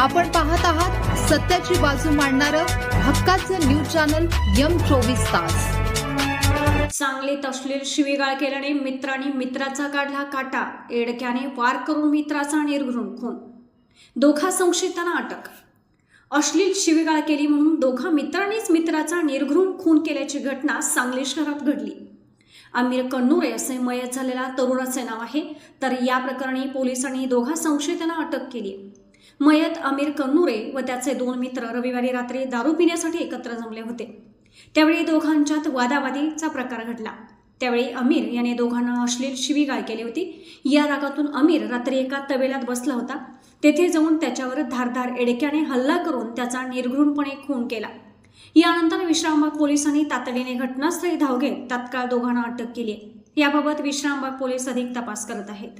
आपण पाहत आहात सत्याची बाजू मांडणारं हक्काचं न्यूज चॅनल यम चोवीस तास. सांगलीत अश्लील शिवीगाळ केल्याने मित्राने मित्राचा काढला काटा. एडक्याने वार करून मित्राचा निर्घृण खून. दोघा संशयितांना अटक. अश्लील शिवीगाळ केली म्हणून दोघा मित्रांनीच मित्राचा निर्घृण खून केल्याची घटना सांगली शहरात घडली. आमिर कन्नुरे असे मयत झालेला तरुणाचे नाव आहे. तर या प्रकरणी पोलिसांनी दोघा संशयितांना अटक केली मयत आमिर कन्नुरे व त्याचे दोन मित्र रविवारी रात्री दारू पिण्यासाठी एकत्र जमले होते. त्यावेळी दोघांच्यात वादावादीचा प्रकार घडला. त्यावेळी अमीर याने दोघांना अश्लील शिवीगाळ केली होती. या रागातून अमीर रात्री एका तबेल्यात बसला होता. तेथे जाऊन त्याच्यावर धारधार एडक्याने हल्ला करून त्याचा निर्घृणपणे खून केला. यानंतर विश्रामबाग पोलिसांनी तातडीने घटनास्थळी धाव घेत तात्काळ दोघांना अटक केली याबाबत विश्रामबाग पोलीस अधिक तपास करत आहेत.